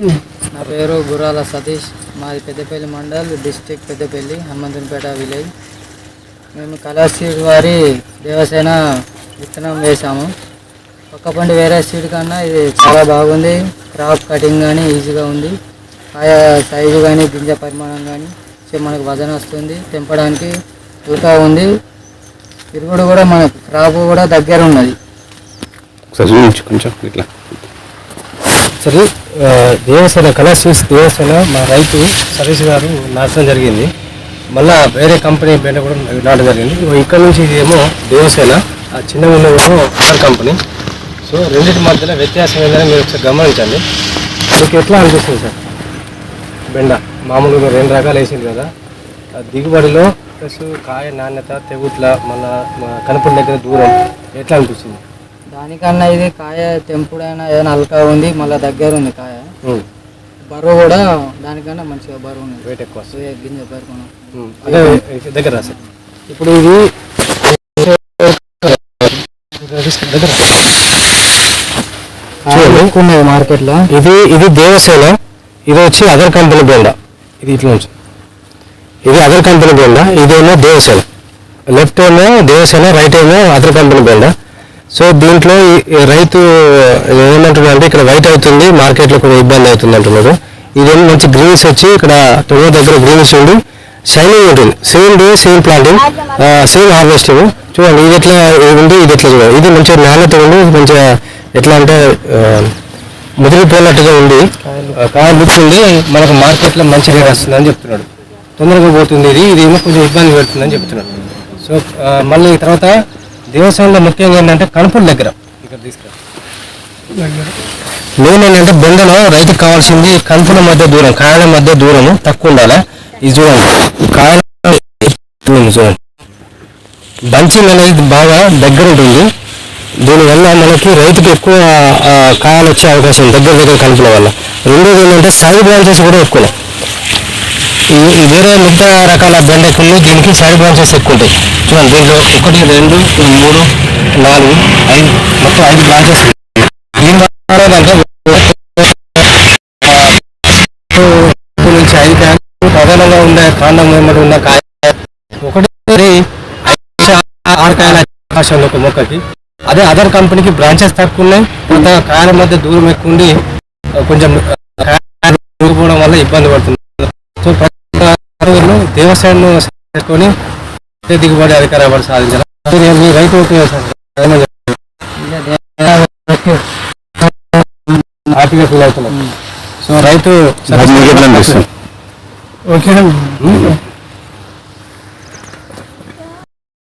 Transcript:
నా పేరు గురాల సతీష్. మాది పెద్దపల్లి మండల్ డిస్టిక్ పెద్దపల్లి హనుమంతునిపేట విలేజ్. మేము కళాసీడ్ వారి దేవసేన విత్తనం వేసాము పక్క పండు వేరే సీడ్ కన్నా ఇది చాలా బాగుంది. క్రాప్ కటింగ్ కానీ ఈజీగా ఉంది. కాయ సైజు కానీ గింజ పరిమాణం కానీ మనకు వజన వస్తుంది. తెంపడానికి తూకా ఉంది. తిరుగుడు కూడా మన క్రాప్ కూడా దగ్గర ఉన్నది. కొంచెం ఇట్లా. సరే దేవసేన కళాశీస్ దేవసేన మా రైతు సతీష్ గారు నాటడం జరిగింది. మళ్ళా వేరే కంపెనీ పేరు కూడా నాటడం జరిగింది. ఇక్కడ నుంచి ఇది ఏమో దేవసేన ఆ చిన్న ఉన్నదేమో కంపెనీ. సో రెండింటి మధ్యలో వ్యత్యాసం ఏంటని మీరు ఒకసారి గమనించండి. మీకు ఎట్లా అనిపిస్తుంది సార్? బెండ మామూలుగా మీరు రెండు రకాలు వేసింది కదా. ఆ దిగుబడిలో ప్లస్ కాయ నాణ్యత తెగుట్ల మళ్ళీ కనుపడి దగ్గర దూరం ఎట్లా అనిపిస్తుంది? దానికన్నా ఇది కాయ తెంపుడైనా ఏదైనా అల్కా ఉంది మళ్ళీ దగ్గర ఉంది కాయ. బరువు కూడా దానికన్నా మంచిగా బరువు ఉంది. వెయిట్ ఎక్కువ గింజ బరువు దగ్గర రా సార్ ఇప్పుడు ఇది ఉన్నది మార్కెట్లో. ఇది ఇది దేవసేన ఇది వచ్చి అదర్ కంపెనీ బోండా. ఇది ఇట్లా నుంచి ఇది అదర్ కంపెనీ బోండా ఇదేమో దేవసేన. లెఫ్ట్ ఏమో దేవసేన రైట్ ఏమో అదర్ కంపెనీ బోండా. సో దీంట్లో రైతు ఏమంటున్నారు అంటే ఇక్కడ వైట్ అవుతుంది మార్కెట్లో కూడా ఇబ్బంది అవుతుంది అంటున్నారు ఇదేమో మంచి గ్రీన్స్ వచ్చి ఇక్కడ తొమ్మ దగ్గర గ్రీన్స్ ఉండి షైనింగ్ ఉంటుంది. Same day same planting same harvesting చూడండి ఇది ఎట్లా ఉంది ఇది ఎట్లా చూడండి ఇది మంచిగా నాణ్యత ఉండి మంచిగా ఎట్లా అంటే ముదిరిపోయినట్టుగా ఉంది. ఆ, కాయ ముచ్చింది మనకు మార్కెట్లో మంచి రేట్ వస్తుందని చెప్తున్నాడు. తొందరగా పోతుంది ఇది. ఇది ఏమో కొంచెం ఇబ్బంది పెడుతుందని చెప్తున్నాడు. సో మళ్ళీ తర్వాత దేవస్థానంలో ముఖ్యంగా ఏంటంటే కణుపుల దగ్గర. ఇక్కడ తీసుకురా. మెయిన్ ఏంటంటే బెండలో రైతుకు కావాల్సింది కణుపుల మధ్య దూరం కాయల మధ్య దూరము తక్కువ ఉండాలి? ఇది చూడండి. కాయల దూరం చూడండి. బంచింగ్ అనేది బాగా దగ్గర ఉంటుంది. దీనివల్ల మనకి రైతుకి ఎక్కువ కాయలు వచ్చే అవకాశం దగ్గర దగ్గర కలుపుల వల్ల. రెండోది ఏంటంటే సైడ్ బ్రాంచెస్ కూడా ఎక్కువ వేరే మిగతా రకాల బెండకులు దీనికి సైడ్ బ్రాంచెస్ ఎక్కువ ఉంటాయి. చూడండి దీంట్లో ఒకటి రెండు మూడు నాలుగు ఐదు మొత్తం ఐదు బ్రాంచెస్ దీనివల్ల ఏంటంటే నుంచి ఐదు కాయలు ప్రధానంగా ఉండే కాండం వెంబడి ఉన్న కాయ ఒకటి ఆరు కాయల అవకాశం ఉంది ఒక మొక్కకి. అదే అదర్ కంపెనీకి బ్రాంచెస్ తక్కువ ఉన్నాయి. కొంత కాయల మధ్య దూరం ఎక్కువ ఉండి కొంచెం కాయలు వల్ల ఇబ్బంది పడుతుంది. సో దేవస్థానం చేసుకొని దిగుబడి అధికార అవార్డు సాధించాలి రైతు? హ్యాపీగా ఫీల్ అవుతున్నాం సో రైతు ఓకే